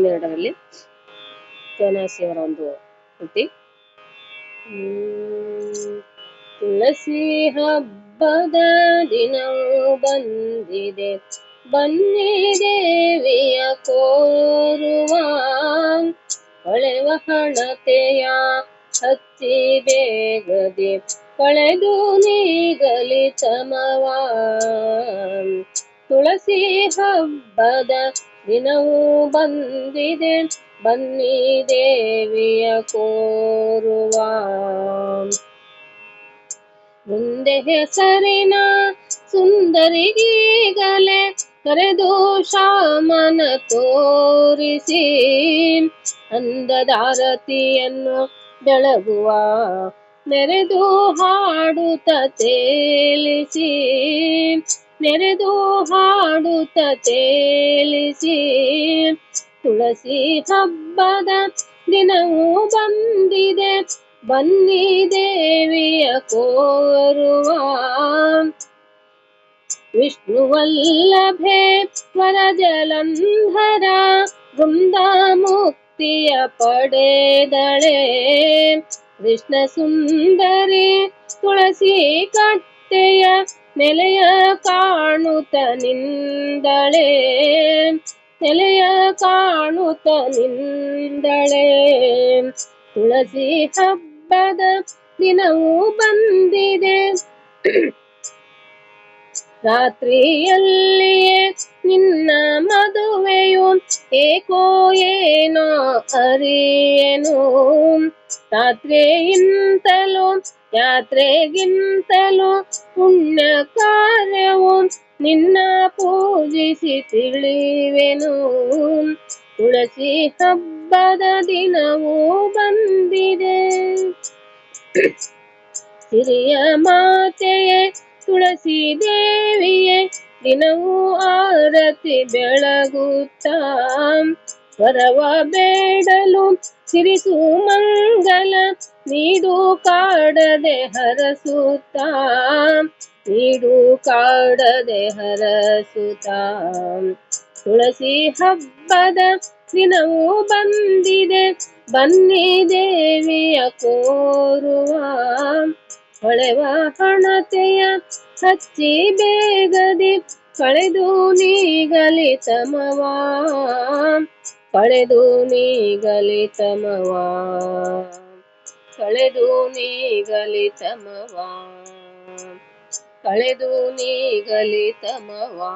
ಮೇಳದಲ್ಲಿ ಕನಸಿಯವರ ಒಂದು ಕೃತಿ ಹ್ಮ್. ತುಳಸಿ ಹಬ್ಬದ ದಿನವು ಬಂದಿದೆ. ಬನ್ನಿ ದೇವಿಯ ಕೋರುವ ಹೊಳೆವ ಹಣತೆಯ ಹತ್ತಿ ಬೇಗದೆ, ಕಳೆದು ನೀಗಲಿ ಚಮವ. ತುಳಸಿ ಹಬ್ಬದ ದಿನವೂ ಬಂದಿದೆ. ಬನ್ನಿ ದೇವಿಯ ಕೋರುವ. ಮುಂದೆ ಹೆಸರಿನ ಸುಂದರಿಗೀಗಲೇ ಕರೆದು ಶಾಮನ ತೋರಿಸಿ. ಅಂದದಾರತಿಯನ್ನು ಬೆಳಗುವ ನೆರೆದು ಹಾಡುತ್ತ ತೇಲಿಸಿ. ನೆರೆದು ಹಾಡುತ್ತ ತೇಲಿಸಿ, ತುಳಸಿ ಹಬ್ಬದ ದಿನವೂ ಬಂದಿದೆ. ಬನ್ನಿ ದೇವಿಯ ಕೋರುವ ವಿಷ್ಣುವಲ್ಲಭೆ ವರಜಲಂಧರ ವೃಂದ ಮುಕ್ತಿಯ ಪಡೆದಳೆ. ಕೃಷ್ಣ ಸುಂದರಿ ತುಳಸಿ ಕಟ್ಟೆಯ ನೆಲೆಯ ಕಾಣುತ್ತ ನಿಂದಳೆ. ನೆಲೆಯ ಕಾಣುತ್ತ ನಿಂದಳೆ. ತುಳಸಿ ಹಬ್ಬದ ದಿನವೂ ಬಂದಿದೆ. ರಾತ್ರಿಯಲ್ಲಿಯೇ ನಿನ್ನ ಮದುವೆಯು ಏಕೋ ಏನೋ ಅರಿಯೇನು. ರಾತ್ರಿಯಿಂತಲೂ ಯಾತ್ರೆಗಿಂತಲೂ ಪುಣ್ಯ ಕಾರ್ಯವು ನಿನ್ನ ಪೂಜಿಸಿ ತಿಳಿವೆನು. ತುಳಸಿ ಹಬ್ಬದ ದಿನವೂ ಬಂದಿದೆ. ಹಿರಿಯ ಮಾತೆಯೇ, ತುಳಸಿ ದೇವಿಯೇ, ದಿನವೂ ಆರತಿ ಬೆಳಗುತ್ತ ವರವ ಬೇಡಲು ಸಿರಿಸು ಮಂಗಲ ನೀಡು ಕಾಡದೆ ಹರಸುತ್ತ. ನೀಡು ಕಾಡದೆ ಹರಸುತ್ತ. ತುಳಸಿ ಹಬ್ಬದ ದಿನವೂ ಬಂದಿದೆ, ಬನ್ನಿ ದೇವಿಯ ಕೋರುವ. ಹೊಳೆವ ಹಣತೆಯ ಹಚ್ಚಿ ಬೇಗದಿ ಕಳೆದು ನೀಗಲಿ ತಮವಾ? ಕಳೆದು ನೀಗಲಿ ತಮವಾ? ಕಳೆದು ನೀಗಲಿ ತಮವಾ? ಕಳೆದು ನೀಗಲಿ ತಮವಾ?